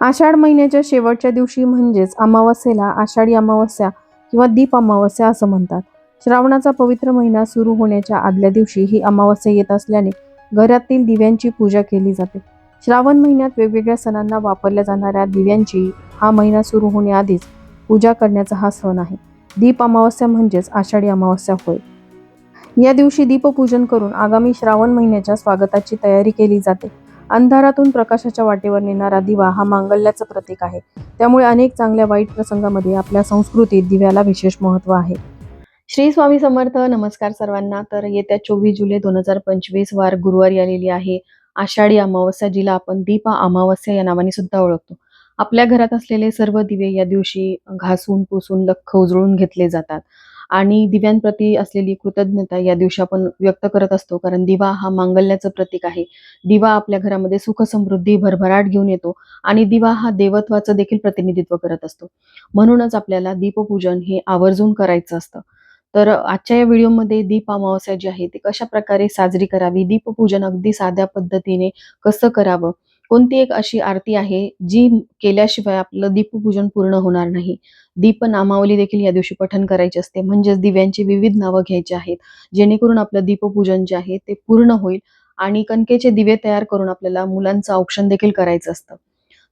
आषाढ महिन्याच्या शेवटच्या दिवशी म्हणजेच अमावस्येला आषाढी अमावस्या किंवा दीप अमावस्या असं म्हणतात. श्रावणाचा पवित्र महिना सुरू होण्याच्या आदल्या दिवशी ही अमावस्या येत असल्याने घरातील दिव्यांची पूजा केली जाते. श्रावण महिन्यात वेगवेगळ्या सणांना वापरल्या जाणाऱ्या दिव्यांची हा महिना सुरू होण्याआधीच पूजा करण्याचा हा सण आहे. दीप अमावस्या म्हणजेच आषाढी अमावस्या होय. या दिवशी दीपपूजन करून आगामी श्रावण महिन्याच्या स्वागताची तयारी केली जाते. अंधारातून प्रकाशाच्या वाटेवर नेणारा दिवा हा मांगल्याचं प्रतीक आहे. त्यामुळे अनेक चांगल्या वाईट प्रसंगामध्ये आपल्या संस्कृतीत दिव्याला विशेष महत्त्व आहे. श्री स्वामी समर्थ नमस्कार सर्वांना. तर येत्या चोवीस जुलै दोन हजार पंचवीस वार गुरुवारी आलेली आहे. आषाढी अमावस्या जिला आपण दीप अमावस्या या नावाने सुद्धा ओळखतो. आपल्या घरात असलेले सर्व दिवे या दिवशी घासून पुसून लख्ख उजळून घेतले जातात. आणि दिव्यांप्रती असलेली कृतज्ञता या दिवशी आपण व्यक्त करत असतो. कारण दिवा हा मांगल्याचं प्रतीक आहे. दिवा आपल्या घरामध्ये सुख समृद्धी भरभराट घेऊन येतो आणि दिवा हा देवत्वाचं देखील प्रतिनिधित्व करत असतो. म्हणूनच आपल्याला दीपपूजन हे आवर्जून करायचं असतं. तर आजच्या या व्हिडिओमध्ये दीप अमावस्या जी आहे ती कशा प्रकारे साजरी करावी? दीपपूजन अगदी साध्या पद्धतीने कसं करावं? कोणती एक अशी आरती आहे जी केल्याशिवाय आपलं दीपपूजन पूर्ण होणार नाही? दीप नामावली देखील या दिवशी पठन करायची असते. म्हणजेच दिव्यांची विविध नावं घ्यायची आहेत. जेणेकरून आपलं दीपपूजन जे आहे ते पूर्ण होईल आणि कणकेचे दिवे तयार करून आपल्याला मुलांचं औक्षण देखील करायचं असतं.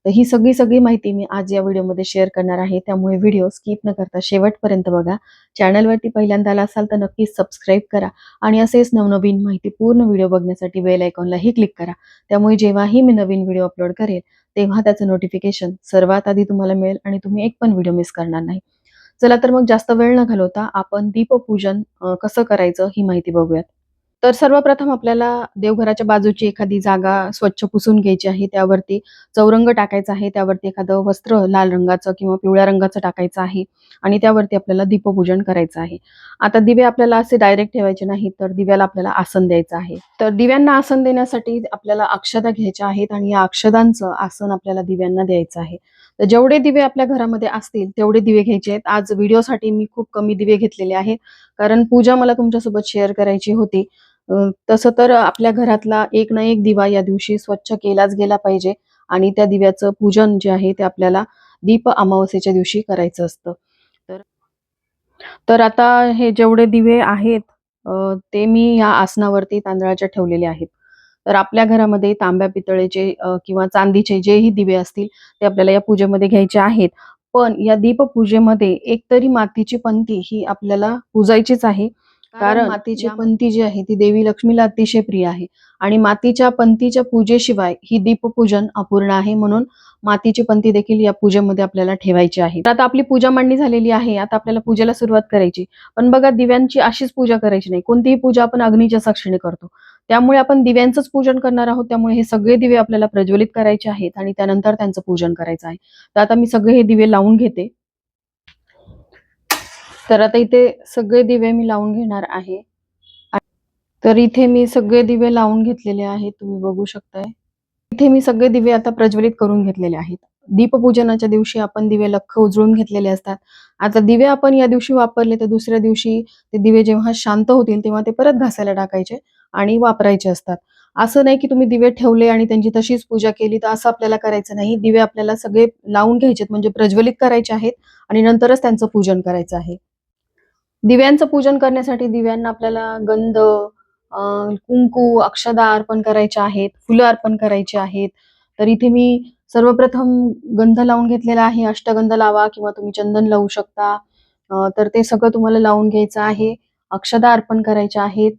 तर ही सगळी सगळी माहिती मी आज या व्हिडिओमध्ये शेअर करणार आहे. त्यामुळे व्हिडिओ स्किप न करता शेवटपर्यंत बघा. चॅनलवरती पहिल्यांदा आला असाल तर नक्कीच सबस्क्राईब करा आणि असेच नवनवीन माहिती पूर्ण व्हिडिओ बघण्यासाठी बेल आयकॉनलाही क्लिक करा. त्यामुळे जेव्हाही मी नवीन व्हिडिओ अपलोड करेल तेव्हा त्याचं नोटिफिकेशन सर्वात आधी तुम्हाला मिळेल आणि तुम्ही एक पण व्हिडिओ मिस करणार नाही. चला तर मग जास्त वेळ न घालवता आपण दीपपूजन कसं करायचं ही माहिती बघूयात. तर सर्वप्रथम आपल्याला देवघराच्या बाजूची एखादी जागा स्वच्छ पुसून घ्यायची आहे. त्यावरती चौरंग टाकायचा आहे. त्यावरती एखादं वस्त्र लाल रंगाचं किंवा पिवळ्या रंगाचं टाकायचं आहे आणि त्यावरती आपल्याला दीपपूजन करायचं आहे. आता दिवे आपल्याला असे डायरेक्ट ठेवायचे नाही तर दिव्याला आपल्याला आसन द्यायचं आहे. तर दिव्यांना आसन देण्यासाठी आपल्याला अक्षदा घ्यायच्या आहेत आणि या अक्षदांचं आसन आपल्याला दिव्यांना द्यायचं आहे. तर जेवढे दिवे आपल्या घरामध्ये असतील तेवढे दिवे घ्यायचे आहेत. आज व्हिडिओसाठी मी खूप कमी दिवे घेतलेले आहेत. कारण पूजा मला तुमच्यासोबत शेअर करायची होती. तसं तर आपल्या घरातला एक ना एक दिवा या दिवशी स्वच्छ केलाच गेला पाहिजे. आणि त्या दिव्याचं पूजन जे आहे ते आपल्याला दीप अमावस्येच्या दिवशी करायचं असतं. तर तर आता हे जेवढे दिवे आहेत ते मी या आसनावरती तांदळाच्या ठेवलेले आहेत. तर आपल्या घरामध्ये तांब्या पितळेचे किंवा चांदीचे जेही दिवे असतील ते आपल्याला या पूजेमध्ये घ्यायचे आहेत. पण या दीपपूजेमध्ये एकतरी मातीची पंती ही आपल्याला पूजायचीच आहे. कारण मातीची पंती जी आहे ती देवी लक्ष्मीला अतिशय प्रिय आहे. आणि मातीच्या पंतीच्या पूजेशिवाय ही दीपपूजन अपूर्ण आहे म्हणून मातीची पंती देखील या पूजेमध्ये आपल्याला ठेवायची आहे. तर आता आपली पूजा मांडणी झालेली आहे. आता आपल्याला पूजेला सुरुवात करायची. पण बघा दिव्यांची अशीच पूजा करायची नाही. कोणतीही पूजा आपण अग्नीच्या साक्षीने करतो. त्यामुळे आपण दिव्यांचंच पूजन करणार आहोत. त्यामुळे हे सगळे दिवे आपल्याला प्रज्वलित करायचे आहेत आणि त्यानंतर त्यांचं पूजन करायचं आहे. तर आता मी सगळे हे दिवे लावून घेते. तर आता इथे सगळे दिवे मी लावून घेणार आहे. तर इथे मी सगळे दिवे लावून घेतलेले आहेत. तुम्ही बघू शकताय. इथे मी सगळे दिवे आता प्रज्वलित करून घेतलेले आहेत. दीपपूजनाच्या दिवशी आपण दिवे लख्ख उजळून घेतलेले असतात. आता दिवे आपण या दिवशी वापरले तर दुसऱ्या दिवशी ते दिवे जेव्हा शांत होतील तेव्हा ते परत घासायला टाकायचे. आणि वापरायचे असतात. असं नाही की तुम्ही दिवे ठेवले आणि त्यांची तशीच पूजा केली तर असं आपल्याला करायचं नाही. दिवे आपल्याला सगळे लावून घ्यायचे म्हणजे प्रज्वलित करायचे आहेत आणि नंतरच त्यांचं पूजन करायचं आहे. दिव्यांचं पूजन करण्यासाठी दिव्यांना आपल्याला गंध कुंकू अक्षदा अर्पण करायचे आहेत फुलं अर्पण करायची आहेत. तर इथे मी सर्वप्रथम गंध लावून घेतलेला आहे. अष्टगंध लावा किंवा तुम्ही चंदन लावू शकता. तर ते सगळं तुम्हाला लावून घ्यायचं आहे. अक्षदा अर्पण करायच्या आहेत.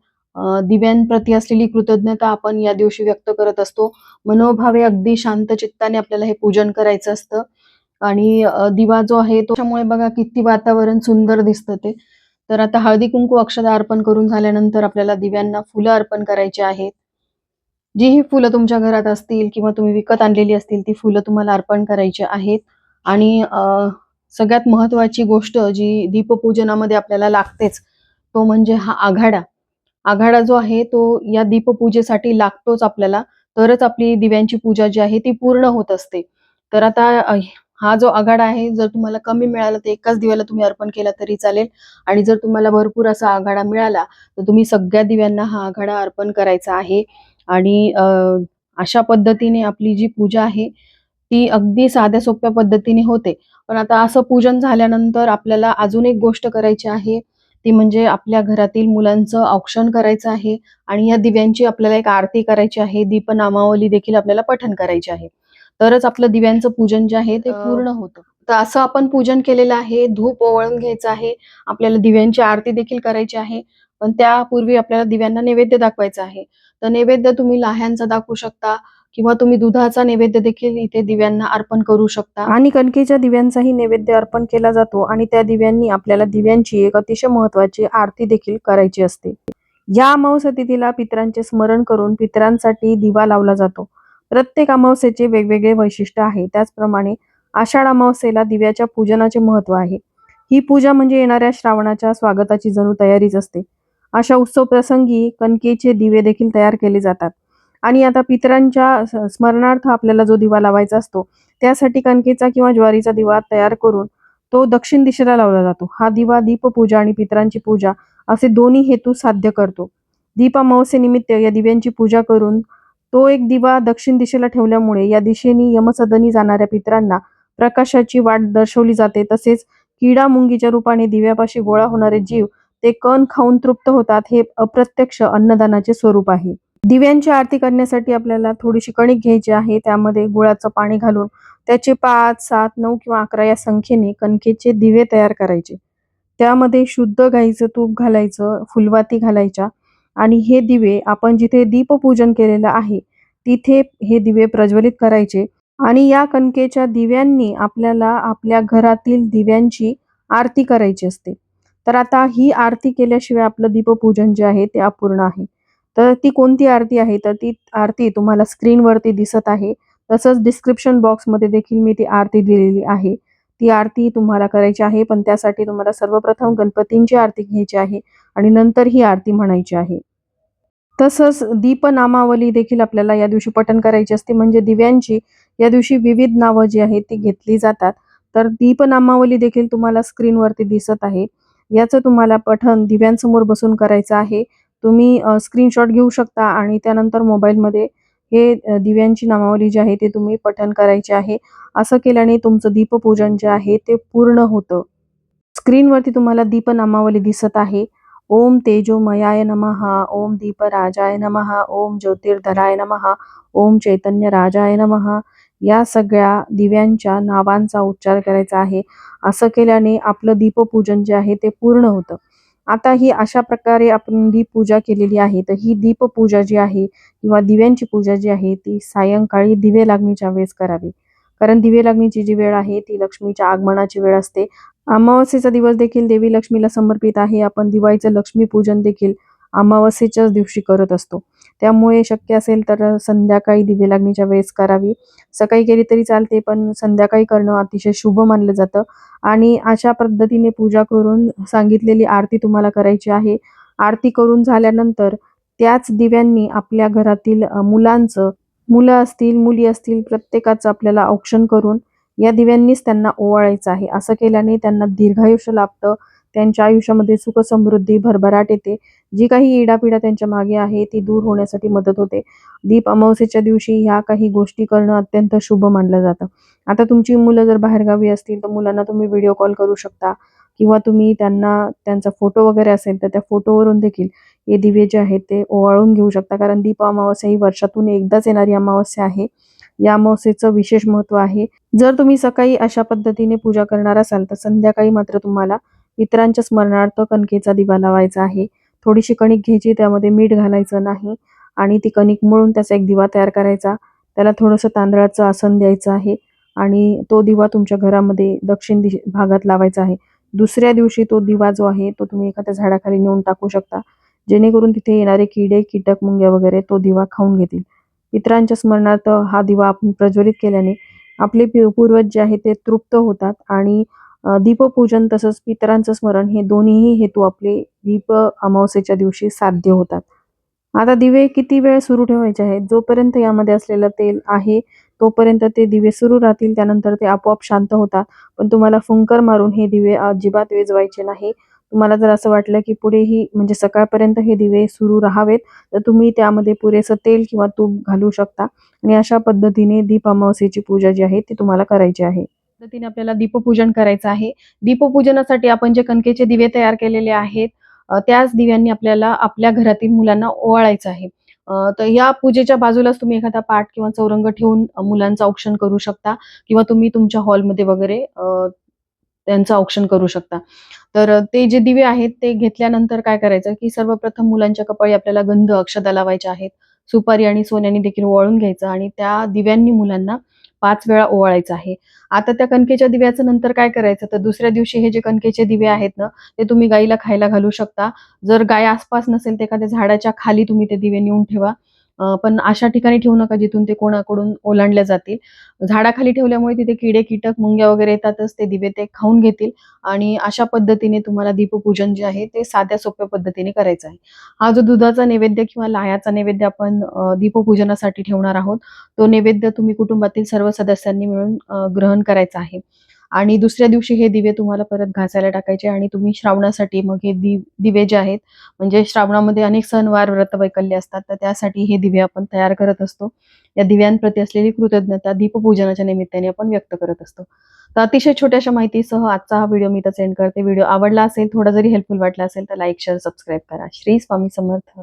दिव्यांप्रती असलेली कृतज्ञता आपण या दिवशी व्यक्त करत असतो. मनोभावे अगदी शांत चित्ताने आपल्याला हे पूजन करायचं असतं. आणि दिवा जो आहे तो त्यामुळे बघा किती वातावरण सुंदर दिसतं ते. तर आता हळदी कुंकू अक्षदा अर्पण करून झाल्यानंतर आपल्याला दिव्यांना फुलं अर्पण करायची आहेत. जी ही फुलं तुमच्या घरात असतील किंवा तुम्ही विकत आणलेली असतील ती फुलं तुम्हाला अर्पण करायची आहेत. आणि सगळ्यात महत्वाची गोष्ट जी दीपपूजनामध्ये आपल्याला लागतेच तो म्हणजे हा आघाडा. आघाडा जो आहे तो या दीपपूजेसाठी लागतोच आपल्याला. तरच आपली दिव्यांची पूजा जी आहे ती पूर्ण होत असते. तर आता हा जो आघाडा आहे जर तुम्हाला कमी मिळाला तर एकाच दिव्याला तुम्ही अर्पण केला तरी चालेल. आणि जर तुम्हाला भरपूर असा आघाडा मिळाला तर तुम्ही सगळ्या दिव्यांना हा आघाडा अर्पण करायचा आहे. आणि अशा पद्धतीने आपली जी पूजा आहे ती अगदी साध्या सोप्या पद्धतीने होते. पण आता असं पूजन झाल्यानंतर आपल्याला अजून एक गोष्ट करायची आहे. ती म्हणजे आपल्या घरातील मुलांचं औक्षण करायचं आहे आणि या दिव्यांची आपल्याला एक आरती करायची आहे दीपनामावली देखील आपल्याला पठण करायची आहे. तरच आपलं दिव्यांचं पूजन जे आहे ते पूर्ण होतं. तर असं आपण पूजन केलेलं आहे धूप ओवाळून घ्यायचं आहे आपल्याला दिव्यांची आरती देखील करायची आहे पण त्यापूर्वी आपल्याला दिव्यांना नैवेद्य दाखवायचा आहे. तर नैवेद्य तुम्ही लाह्यांचा दाखवू शकता किंवा तुम्ही दुधाचा नैवेद्य देखील इथे दिव्यांना अर्पण करू शकता. आणि कणकेच्या दिव्यांचाही नैवेद्य अर्पण केला जातो आणि त्या दिव्यांनी आपल्याला दिव्यांची एक अतिशय महत्वाची आरती देखील करायची असते. या अमावस्या तिथीला पितरांचे स्मरण करून पितरांसाठी दिवा लावला जातो. प्रत्येक अमावस्येचे वेगवेगळे वैशिष्ट्य आहे. त्याचप्रमाणे आषाढ अमावस्येला दिव्याच्या पूजनाचे महत्त्व आहे. ही पूजा म्हणजे येणाऱ्या श्रावणाच्या स्वागताची जणू तयारीच असते. अशा उत्सव प्रसंगी कणकेचे दिवे देखील तयार केले जातात. आणि आता पितरांच्या स्मरणार्थ आपल्याला जो दिवा लावायचा असतो त्यासाठी कणकेचा किंवा ज्वारीचा दिवा तयार करून तो दक्षिण दिशेला लावला जातो. हा दिवा दीपपूजा आणि पितरांची पूजा असे दोन्ही हेतू साध्य करतो. दीप अमावस्येनिमित्त या दिव्यांची पूजा करून तो एक दिवा दक्षिण दिशेला ठेवल्यामुळे या दिशेने यमसदनी जाणाऱ्या पितरांना प्रकाशाची वाट दर्शवली जाते. तसेच किडा मुंगीच्या रूपाने दिव्यापाशी गोळा होणारे जीव ते कण खाऊन तृप्त होतात हे अप्रत्यक्ष अन्नदानाचे स्वरूप आहे. दिव्यांची आरती करण्यासाठी आपल्याला थोडीशी कणिक घ्यायची आहे. त्यामध्ये गुळाचं पाणी घालून त्याचे पाच सात नऊ किंवा अकरा या संख्येने कणकेचे दिवे तयार करायचे. त्यामध्ये शुद्ध गाईचं तूप घालायचं फुलवाती घालायच्या आणि हे दिवे आपण जिथे दीपपूजन केलेलं आहे तिथे हे दिवे प्रज्वलित करायचे आणि या कणकेच्या दिव्यांनी आपल्याला आपल्या घरातील दिव्यांची आरती करायची असते. तर आता ही आरती केल्याशिवाय आपलं दीपपूजन जे आहे ते अपूर्ण आहे. तर ती कोणती आरती आहे? तर ती आरती तुम्हाला स्क्रीनवरती दिसत आहे. तसंच डिस्क्रिप्शन बॉक्समध्ये देखील मी ती आरती दिलेली आहे. ती आरती तुम्हाला करायची आहे पण त्यासाठी तुम्हाला सर्वप्रथम गणपतींची आरती घ्यायची आहे आणि नंतर ही आरती म्हणायची आहे. तसंच दीपनामावली देखील आपल्याला या दिवशी पठण करायची असते. म्हणजे दिव्यांची या दिवशी विविध नावं जी आहेत ती घेतली जातात. तर दीपनामावली देखील तुम्हाला स्क्रीनवरती दिसत आहे. याचं तुम्हाला पठण दिव्यांसमोर बसून करायचं आहे. तुम्ही स्क्रीनशॉट घेऊ शकता आणि त्यानंतर मोबाईलमध्ये हे दिव्यांची नामावली जी आहे ते तुम्ही पठन करायचे आहे. असं केल्याने तुमचं दीपपूजन जे आहे ते पूर्ण होतं. स्क्रीनवरती तुम्हाला दीपनामावली दिसत आहे. ओम तेजोमयाय नमहा ओम दीप राजाय नमहा ओम ज्योतिर्धराय नमहा ओम चैतन्य राजाय नमः. या सगळ्या दिव्यांच्या नावांचा उच्चार करायचा आहे. असं केल्याने आपलं दीपपूजन जे आहे ते पूर्ण होतं. आता ही अशा प्रकारे आपण दीपपूजा केलेली आहे. तर ही दीप पूजा जी आहे किंवा दिव्यांची पूजा जी आहे ती सायंकाळी दिवे लागणीच्या वेळेस करावी. कारण दिवे लागणीची जी वेळ आहे ती लक्ष्मीच्या आगमनाची वेळ असते. अमावस्येचा दिवस देखील देवी लक्ष्मीला समर्पित आहे. आपण दिवाळीचं लक्ष्मीपूजन देखील अमावस्येच्याच दिवशी करत असतो. त्यामुळे शक्य असेल तर संध्याकाळी दिवे लागणीच्या वेळेस करावी. सकाळी केली तरी चालते पण संध्याकाळी करणं अतिशय शुभ मानलं जातं. आणि अशा पद्धतीने पूजा करून सांगितलेली आरती तुम्हाला करायची आहे. आरती करून झाल्यानंतर त्याच दिव्यांनी आपल्या घरातील मुलांचं मुलं असतील मुली असतील प्रत्येकाचं आपल्याला औक्षण करून या दिव्यांनीच त्यांना ओवाळायचं आहे. असं केल्याने त्यांना दीर्घायुष्य लाभतं. त्यांच्या आयुष्यामध्ये सुख समृद्धी भरभराट येते. जी काही इडापिडा त्यांच्या मागे आहे ती दूर होण्यासाठी मदत होते. दीप अमावस्येच्या दिवशी ह्या काही गोष्टी करणं अत्यंत शुभ मानलं जातं. आता तुमची मुलं जर बाहेरगावी असतील तर मुलांना तुम्ही व्हिडिओ कॉल करू शकता. किंवा तुम्ही त्यांना त्यांचा फोटो वगैरे असेल तर त्या फोटोवरून देखील हे दिवे जे आहेत ते ओवाळून घेऊ शकता. कारण दीप अमावस्या ही वर्षातून एकदाच येणारी अमावस्या आहे. या अमावस्येचं विशेष महत्त्व आहे. जर तुम्ही सकाळी अशा पद्धतीने पूजा करणार असाल तर संध्याकाळी मात्र तुम्हाला इतरांच्या स्मरणार्थ कणकेचा दिवा लावायचा आहे. थोडीशी कणिक घ्यायची त्यामध्ये मीठ घालायचं नाही आणि ती कणिक मळून त्याचा एक दिवा तयार करायचा. त्याला थोडंसं तांदळाचं आसन द्यायचं आहे आणि तो दिवा तुमच्या घरामध्ये दक्षिण दिश भागात लावायचा आहे. दुसऱ्या दिवशी तो दिवा जो आहे तो तुम्ही एखाद्या झाडाखाली नेऊन टाकू शकता. जेणेकरून तिथे येणारे किडे कीटक मुंग्या वगैरे तो दिवा खाऊन घेतील. पितरांच्या स्मरणार्थ हा दिवा आपण प्रज्वलित केल्याने आपले पूर्वज जे आहे ते तृप्त होतात आणि दीपपूजन तसंच पितरांचं स्मरण हे दोन्हीही हेतू आपले दीप अमावस्येच्या दिवशी साध्य होतात. आता दिवे किती वेळ सुरू ठेवायचे आहेत? जोपर्यंत यामध्ये असलेलं तेल आहे तोपर्यंत ते दिवे सुरू राहतील त्यानंतर ते आपोआप शांत होतात. पण तुम्हाला फुंकर मारून हे दिवे अजिबात वेजवायचे नाही. तुम्हाला जर असं वाटलं की पुढेही म्हणजे सकाळपर्यंत हे दिवे सुरू राहावेत तर तुम्ही त्यामध्ये पुरेसं तेल किंवा तूप घालू शकता. आणि अशा पद्धतीने दीप अमावस्येची पूजा जी आहे ती तुम्हाला करायची आहे. पद्धतीने आपल्याला दीपपूजन करायचं आहे. दीपपूजनासाठी आपण जे कणकेचे दिवे तयार केलेले आहेत त्याच दिव्यांनी आपल्याला आपल्या घरातील मुलांना ओवाळायचं आहे. तर या पूजेच्या बाजूलाच तुम्ही एखादा पाठ किंवा चौरंग ठेवून मुलांचं औक्षण करू शकता किंवा तुम्ही तुमच्या हॉलमध्ये वगैरे त्यांचं औक्षण करू शकता. तर ते जे दिवे आहेत ते घेतल्यानंतर काय करायचं की सर्वप्रथम मुलांच्या कपाळी आपल्याला गंध अक्षदा लावायच्या आहेत. सुपारी आणि सोन्याने देखील वळून घ्यायचं आणि त्या दिव्यांनी मुलांना पाच वेळा ओवाळायचं आहे. आता त्या कणकेच्या दिव्याचं नंतर काय करायचं? तर दुसऱ्या दिवशी हे जे कणकेचे दिवे आहेत ना ते तुम्ही गाईला खायला घालू शकता. जर गाय आसपास नसेल तर एखाद्या झाडाच्या खाली तुम्ही ते दिवे नेऊन ठेवा. पण अशा ठिकाणी ठेवू नका जिथून ते कोणाकडून ओलांडल्या जातील. झाडाखाली ठेवल्यामुळे तिथे किडे कीटक मुंग्या वगैरे येतातच ते दिवे ते खाऊन घेतील आणि अशा पद्धतीने तुम्हाला दीपपूजन जे आहे ते साध्या सोप्या पद्धतीने करायचं आहे. हा जो दुधाचा नैवेद्य किंवा लाह्याचा नैवेद्य आपण दीपपूजनासाठी ठेवणार आहोत तो नैवेद्य तुम्ही कुटुंबातील सर्व सदस्यांनी मिळून ग्रहण करायचा आहे. आणि दुसऱ्या दिवशी हे दिवे तुम्हाला परत घासायला टाकायचे आणि तुम्ही श्रावणासाठी मग हे दि दिवे जे आहेत म्हणजे श्रावणामध्ये अनेक सणवार व्रतवैकल्य असतात तर त्यासाठी हे दिवे आपण तयार करत असतो. या दिव्यांप्रती असलेली कृतज्ञता दीपपूजनाच्या निमित्ताने आपण व्यक्त करत असतो. तर अतिशय छोट्याशा माहितीसह आजचा हा व्हिडिओ मी तर सेंड करते. व्हिडिओ आवडला असेल थोडा जरी हेल्पफुल वाटला असेल तर लाईक शेअर सबस्क्राईब करा. श्री स्वामी समर्थ.